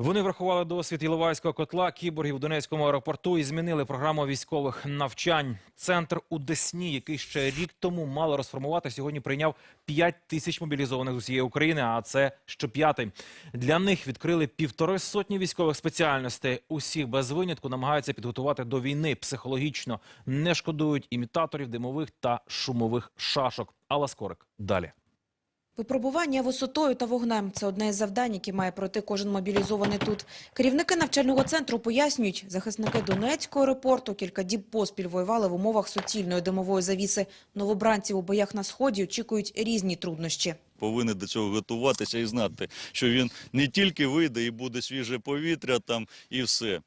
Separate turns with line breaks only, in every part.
Вони врахували досвід Іловайського котла, кіборгів у Донецькому аеропорту і змінили програму військових навчань. Центр у Десні, який ще рік тому мало розформувати, сьогодні прийняв 5 тисяч мобілізованих з усієї України, а це щоп'ятий. Для них відкрили півтори сотні військових спеціальностей. Усіх без винятку намагаються підготувати до війни психологічно. Не шкодують імітаторів димових та шумових шашок. Алла Скорик. Далі.
Випробування висотою та вогнем – це одне із завдань, які має пройти кожен мобілізований тут. Керівники навчального центру пояснюють, захисники Донецького аеропорту кілька діб поспіль воювали в умовах суцільної димової завіси. Новобранців у боях на Сході очікують різні труднощі.
повинен до цього готуватися і знати, що він не тільки вийде і буде свіже повітря там і все,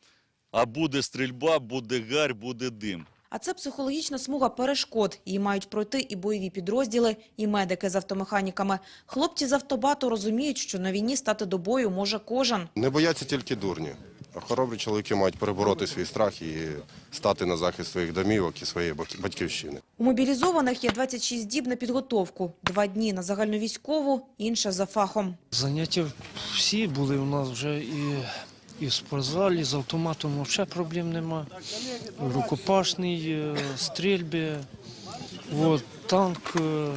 а буде стрільба, буде гарь, буде дим.
А це психологічна смуга перешкод. Її мають пройти і бойові підрозділи, і медики з автомеханіками. Хлопці з автобату розуміють, що на війні стати до бою може кожен.
Не бояться тільки дурні. А хоробрі чоловіки мають перебороти свій страх і стати на захист своїх домівок і своєї батьківщини.
У мобілізованих є 26 діб на підготовку. Два дні на загальновійськову, інше за фахом.
Заняття всі були у нас вже і, і в спортзалі, з автоматом взагалі проблем нема. Рукопашний, е, стрільби, от, танк, е,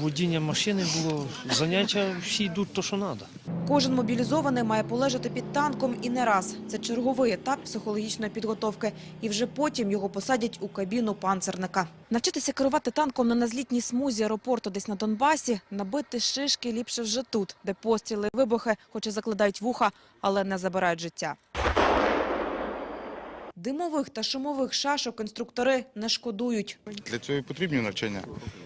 водіння машини було. Заняття всі йдуть то, що треба.
Кожен мобілізований має полежати під танком і не раз. Це черговий етап психологічної підготовки. І вже потім його посадять у кабіну панцерника. Навчитися керувати танком на незлітній смузі аеропорту десь на Донбасі, набити шишки ліпше вже тут, де постріли вибухи, хоч і закладають вуха, але не забирають життя. Димових та шумових шашок інструктори не шкодують.
Для цього і потрібні навчання,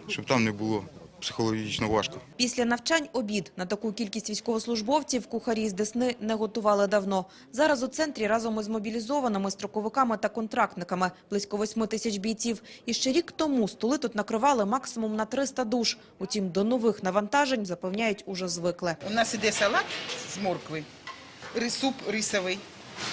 щоб там не було психологічно важко.
Після навчань обід. На таку кількість військовослужбовців кухарі з Десни не готували давно. Зараз у центрі разом із мобілізованими строковиками та контрактниками близько 8 тисяч бійців. І ще рік тому столи тут накривали максимум на 300 душ. Утім, до нових навантажень, запевняють, уже звикли.
У нас іде салат з моркви, рис- суп рисовий,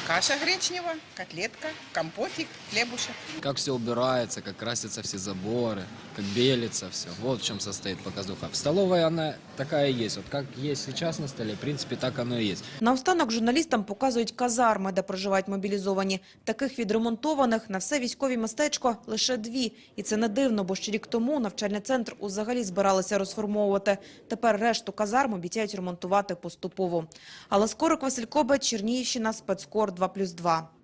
каша гречнева, котлетка, компотик, хлебушек.
как все убирается, как красятся все заборы, как белится все. Вот в чем состоит показуха. В столовой она такая и есть. Вот как есть сейчас на столе, в принципе, так оно и есть.
Наостанок журналістам показують казарми, де проживають мобілізовані. Таких відремонтованих на все військові містечко лише дві. І це не дивно, бо ще рік тому навчальний центр узагалі збиралися розформовувати. Тепер решту казарм обіцяють ремонтувати поступово. Але Скорик Василь Чернігівщина, спецкор 2+,2.